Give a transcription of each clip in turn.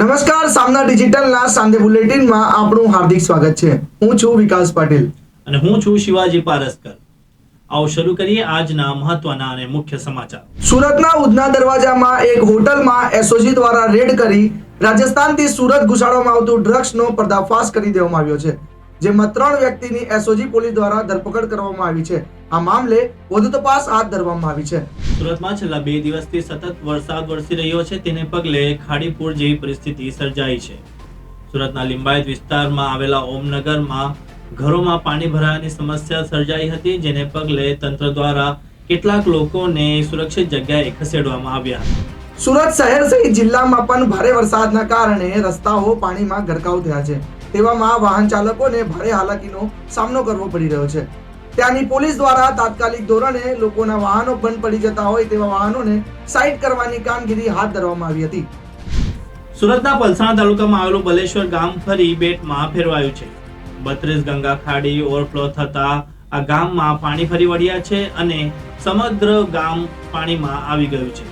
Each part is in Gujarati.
નમસ્કાર સામના ડિજિટલના સાંજે બુલેટિનમાં આપણું હાર્દિક સ્વાગત છે. હું છું વિકાસ પાટીલ. અને હું છું શિવાજી પારસ્કર. આવો શરૂ કરીએ આજના મહત્વના અને મુખ્ય સમાચાર. સુરતના ઉધના દરવાજામાં એક હોટલમાં એસઓજી દ્વારા રેડ કરી રાજસ્થાનથી સુરત ઘુસાડવામાં આવતું ડ્રગ્સનો પર્દાફાશ કરી દેવામાં આવ્યો છે જેમાં ત્રણ વ્યક્તિની એસઓજી પોલીસ દ્વારા ધરપકડ કરવામાં આવી છે. આ મામલે વધુ તપાસ હાથ ધરવામાં આવી છે. સુરતમાં છેલ્લા બે દિવસથી સતત વરસાદ વરસી રહ્યો છે તેને પગલે ખાડીપુર જેવી પરિસ્થિતિ સર્જાઈ છે. સુરતના લિંબાયત વિસ્તારમાં આવેલા ઓમનગરમાં ઘરોમાં પાણી ભરાવાની સમસ્યા સર્જાઈ હતી જેને પગલે તંત્ર દ્વારા કેટલાક લોકોને સુરક્ષિત જગ્યાએ ખસેડવામાં આવ્યા. હતા સુરત શહેર સહિત જિલ્લામાં પણ ભારે વરસાદના કારણે રસ્તાઓ પાણીમાં ગરકાવ થયા છે. તેવામાં વાહન ચાલકોને ભારે હાલાકીનો સામનો કરવો પડી રહ્યો છે. ત્યાંની પોલીસ દ્વારા તાત્કાલિક ધોરણે લોકોના વાહનો બંધ પડી જતા હોય તેવા વાહનોને સાઈડ કરવાની કામગીરી હાથ ધરવામાં આવી હતી. સુરતના પલસાણા તાલુકામાં આવેલું બલેશ્વર ગામ ફરી બેટમાં ફેરવાયું છે. બત્રીસ ગંગા ખાડી ઓવરફ્લો થતા આ ગામમાં પાણી ફરી વળ્યા છે અને સમગ્ર ગામ પાણીમાં આવી ગયું છે,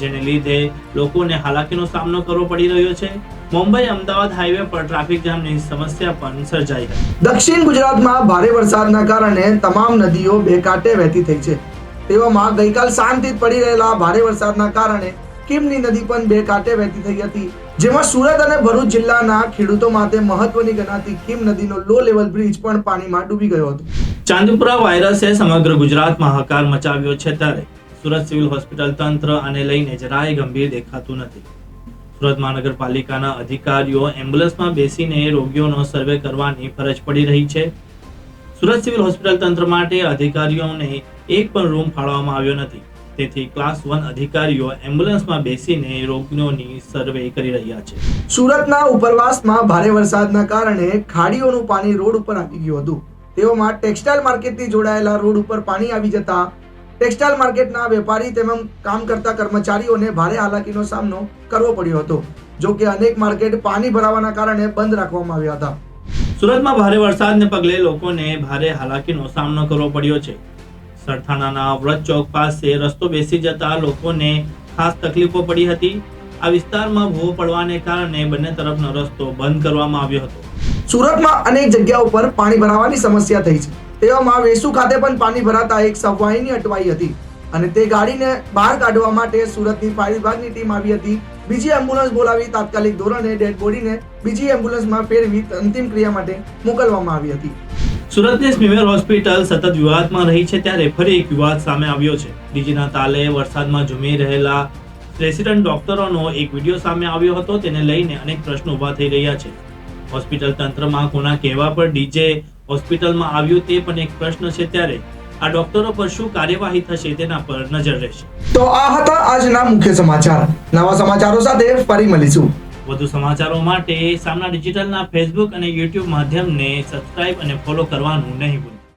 જેને લીધે લોકોને હાલાકીનો સામનો કરવો પડી રહ્યો છે. મુંબઈ અમદાવાદ હાઈવે પર ટ્રાફિક જામની સમસ્યા પણ સર્જાઈ હતી દક્ષિણ ગુજરાતમાં ભારે વરસાદના કારણે તમામ નદીઓ બે કાંઠે વહેતી થઈ છે. તેવામાં ગઈકાલ શાંતિથી પડી રહેલા ભારે વરસાદના કારણે કિમની નદી પણ બે કાંઠે વહેતી થઈ હતી. જેમાં સુરત અને ભરૂચ જિલ્લાના ખેડૂતો માટે મહત્વની ગણાતી કિમ નદીનો લો લેવલ બ્રિજ પણ પાણીમાં ડૂબી ગયો હતો. ચાંદીપુરા વાયરસે સમગ્ર ગુજરાતમાં હાહાકાર મચાવ્યો છે ત્યારે સુરત સિવિલ હોસ્પિટલ તંત્ર આને લઈને જરાય ગંભીર દેખાતું નથી. સુરત મહાનગરપાલિકાના અધિકારીઓ એમ્બ્યુલન્સમાં બેસીને રોગીઓનો સર્વે કરવાની ફરજ પડી રહી છે. સુરત સિવિલ હોસ્પિટલ તંત્ર માટે અધિકારીઓને એક પણ રૂમ ફાળવવામાં આવ્યો નથી. તેથી ક્લાસ વન અધિકારીઓ એમ્બ્યુલન્સમાં બેસીને રોગીઓની સર્વે કરી રહ્યા છે. સુરતના ઉપરવાસમાં ભારે વરસાદના કારણે ખાડીઓનું પાણી રોડ ઉપર આવી ગયું હતું. તેઓમાં ટેક્સટાઇલ માર્કેટથી જોડાયેલા રોડ ઉપર પાણી આવી જતા ટેક્સટાઇલ માર્કેટના વેપારી તેમજ કામ કરતા કર્મચારીઓને ભારે હાલાકીનો સામનો કરવો પડ્યો હતો, જો કે અનેક માર્કેટ પાણી ભરાવાના કારણે બંધ રાખવામાં આવ્યા હતા. સુરતમાં ભારે વરસાદને પગલે લોકોને ભારે હાલાકીનો સામનો કરવો પડ્યો છે. સરથાણાના વ્રત ચોક પાસે રસ્તો બેસી જતા લોકોને ખાસ તકલીફો પડી હતી. આ વિસ્તારમાં ભૂવો પડવાને કારણે બંને તરફનો રસ્તો બંધ કરવામાં આવ્યો હતો. સુરતમાં અનેક જગ્યાઓ પર પાણી ભરાવાની સમસ્યા થઈ છે. તેવામાં વેસુ ખાતે પણ પાણી ભરાતા એક સવાઈની અટવાઈ હતી અને તે ગાડીને બહાર કાઢવા માટે સુરતની ફાયર વિભાગની ટીમ આવી હતી. બીજી એમ્બ્યુલન્સ બોલાવી તાત્કાલિક ધોરણે ડેડ બોડીને બીજી એમ્બ્યુલન્સમાં ફેરવી અંતિમ ક્રિયા માટે મોકલવામાં આવી હતી. સુરતની સ્મીમેર હોસ્પિટલ સતત વિવાદમાં રહી છે ત્યારે ફરી એક વિવાદ સામે આવ્યો છે. ડીજીના તાલે વરસાદમાં ઝૂમી રહેલા રેસિડન્ટ ડોક્ટરોનો એક વીડિયો સામે આવ્યો હતો. તેને લઈને અનેક પ્રશ્નો ઊભા થઈ રહ્યા છે. હોસ્પિટલ તંત્રમાં કોના કહેવા પર ડીજે હોસ્પિટલમાં આવ્યું તે પણ એક પ્રશ્ન છે ત્યારે આ ડોક્ટરો પર શું કાર્યવાહી થશે તેના પર નજર રહેશે. તો આ હતા આજના મુખ્ય સમાચાર. નવા સમાચારો સાથે ફરી મળીશું. વધુ સમાચારો માટે સામના ડિજિટલના ફેસબુક અને યુટ્યુબ માધ્યમને સબસ્ક્રાઇબ અને ફોલો કરવાનું નહીં ભૂલતા